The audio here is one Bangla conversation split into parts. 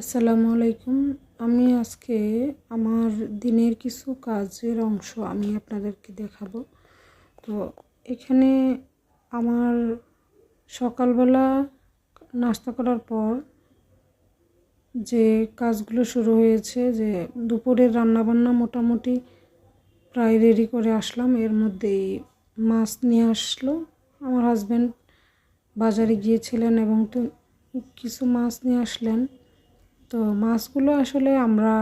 আসসালামু আলাইকুম। আমি আজকে আমার দিনের কিছু কাজের অংশ আমি আপনাদেরকে দেখাবো। তো এখানে আমার সকালবেলা নাস্তা করার পর যে কাজগুলো শুরু হয়েছে, যে দুপুরের রান্নাবান্না মোটামুটি প্রায় রেডি করে আসলাম। এর মধ্যেই মাছ নিয়ে আসলো। আমার হাজব্যান্ড বাজারে গিয়েছিলেন এবং কিছু মাছ নিয়ে আসলেন। তো মাছগুলো আসলে আমরা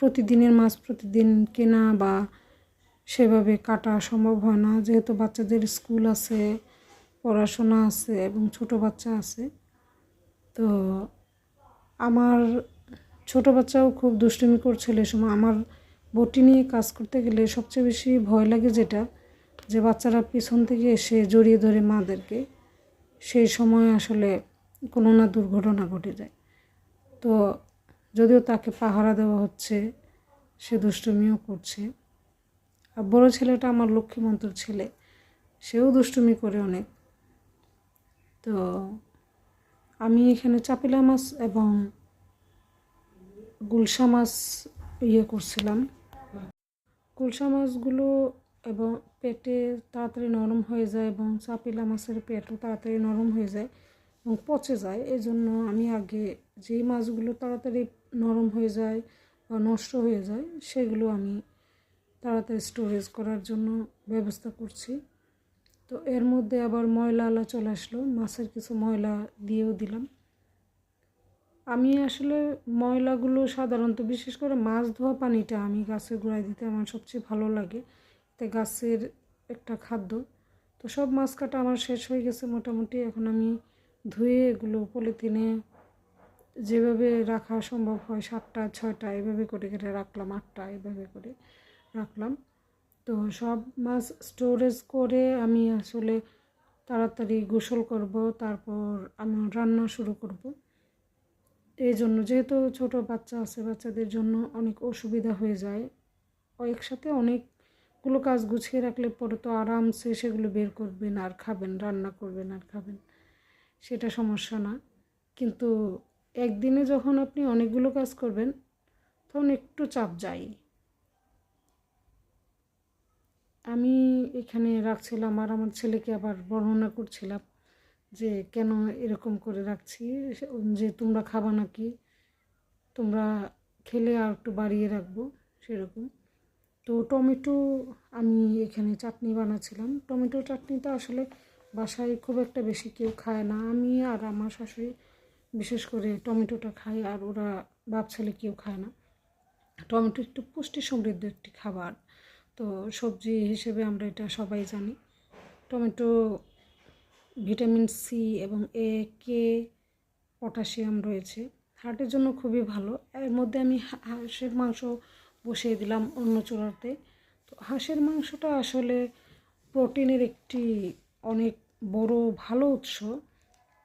প্রতিদিনের মাছ প্রতিদিন কেনা বা সেভাবে কাটা সম্ভব হয় না। যেহেতু বাচ্চাদের স্কুল আছে, পড়াশোনা আছে এবং ছোট বাচ্চা আছে, তো আমার ছোট বাচ্চাও খুব দুষ্টুমি করছিল এ সময়। আমার বটি নিয়ে কাজ করতে গেলে সবচেয়ে বেশি ভয় লাগে যেটা, যে বাচ্চারা পিছন থেকে এসে জড়িয়ে ধরে মাদেরকে, সেই সময় আসলে কোনো না দুর্ঘটনা ঘটে যায়। তো যদিও তাকে পাহারা দেওয়া হচ্ছে, সে দুষ্টুমিও করছে। আর বড়ো ছেলেটা আমার লক্ষ্মীমন্তর ছেলে, সেও দুষ্টুমি করে অনেক। তো আমি এখানে চাপিলা মাছ এবং গুলশা মাছ ইয়ে করছিলাম। গুলশা মাছগুলো এবং পেটে তাড়াতাড়ি নরম হয়ে যায় এবং চাপিলা মাছের পেটও তাড়াতাড়ি নরম হয়ে যায়। পচে যায়। এই জন্য আমি আগে যেই মাছগুলো তাড়াতাড়ি নরম হয়ে যায় বা নষ্ট হয়ে যায়, সেগুলো আমি তাড়াতাড়ি স্টোরেজ করার জন্য ব্যবস্থা করছি। তো এর মধ্যে আবার ময়লা আলা চলে আসলো। মাছের কিছু ময়লা দিয়েও দিলাম। আমি আসলে ময়লাগুলো সাধারণত, বিশেষ করে মাছ ধোয়া পানিটা আমি গাছের গোড়ায় দিতে আমার সবচেয়ে ভালো লাগে। এতে গাছের একটা খাদ্য। তো সব মাছ কাটা আমার শেষ হয়ে গেছে মোটামুটি। এখন আমি ধুয়ে এগুলো পলিথিনে যেভাবে রাখা সম্ভব হয় সাতটা, ছয়টা, এভাবে করে করে রাখলাম, আটটা, এভাবে করে রাখলাম। তো সব মাছ স্টোরেজ করে আমি আসলে তাড়াতাড়ি গোসল করব, তারপর আমি রান্না শুরু করব। এই জন্য যেহেতু ছোট বাচ্চা আছে, বাচ্চাদের জন্য অনেক অসুবিধা হয়ে যায়। একসাথে অনেকগুলো কাজ গুছিয়ে রাখলে পরে তো আরামসে সেগুলো বের করবেন, আর খাবেন, রান্না করবেন, আর খাবেন। সেটা সমস্যা না। কিন্তু একদিনে যখন আপনি অনেকগুলো কাজ করবেন, তখন একটু চাপ যায় আমি এখানে রাখছিলাম আর আমার ছেলেকে আবার বর্ণনা করছিলাম যে, কেন এরকম করে রাখছি? যে তোমরা খাবা নাকি? তোমরা খেলে আর একটু বাড়িয়ে রাখব। সেরকম। তো টমেটো আমি এখানে চাটনি বানাচ্ছিলাম টমেটো চাটনিটা আসলে বাসায় খুব একটা বেশি কেউ খায় না। আমি আর আমার শাশুড়ি বিশেষ করে টমেটোটা খাই আর ওরা বাপ ছেলে কেউ খায় না। টমেটো একটু পুষ্টি সমৃদ্ধ একটি খাবার। তো সবজি হিসেবে আমরা এটা সবাই জানি। টমেটো, ভিটামিন সি এবং এ কে পটাশিয়াম রয়েছে। হার্টের জন্য খুবই ভালো। এর মধ্যে আমি হাঁসের মাংস বসিয়ে দিলাম অন্য চূড়াতে তো হাঁসের মাংসটা আসলে প্রোটিনের একটি অনেক বড় ভালো উৎস।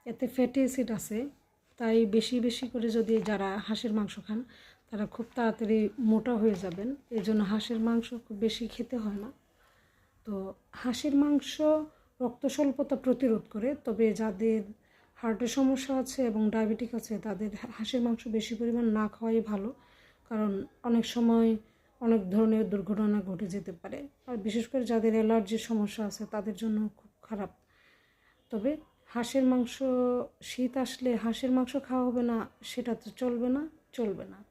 এতে ফ্যাটি অ্যাসিড আছে। তাই বেশি বেশি করে যদি যারা হাঁসের মাংস খান, তারা খুব তাড়াতাড়ি মোটা হয়ে যাবেন। এই জন্য হাঁসের মাংস খুব বেশি খেতে হয় না। তো হাঁসের মাংস রক্ত স্বল্পতা প্রতিরোধ করে, তবে যাদের হার্টের সমস্যা আছে এবং ডায়াবেটিক আছে, তাদের হাঁসের মাংস বেশি পরিমাণ না খাওয়াই ভালো। কারণ অনেক সময় অনেক ধরনের দুর্ঘটনা ঘটে যেতে পারে। আর বিশেষ করে যাদের অ্যালার্জির সমস্যা আছে, তাদের জন্য খুব খারাপ। তবে হাঁসের মাংস, শীত আসলে হাঁসের মাংস খাওয়া হবে না, সেটা তো চলবে না চলবে না।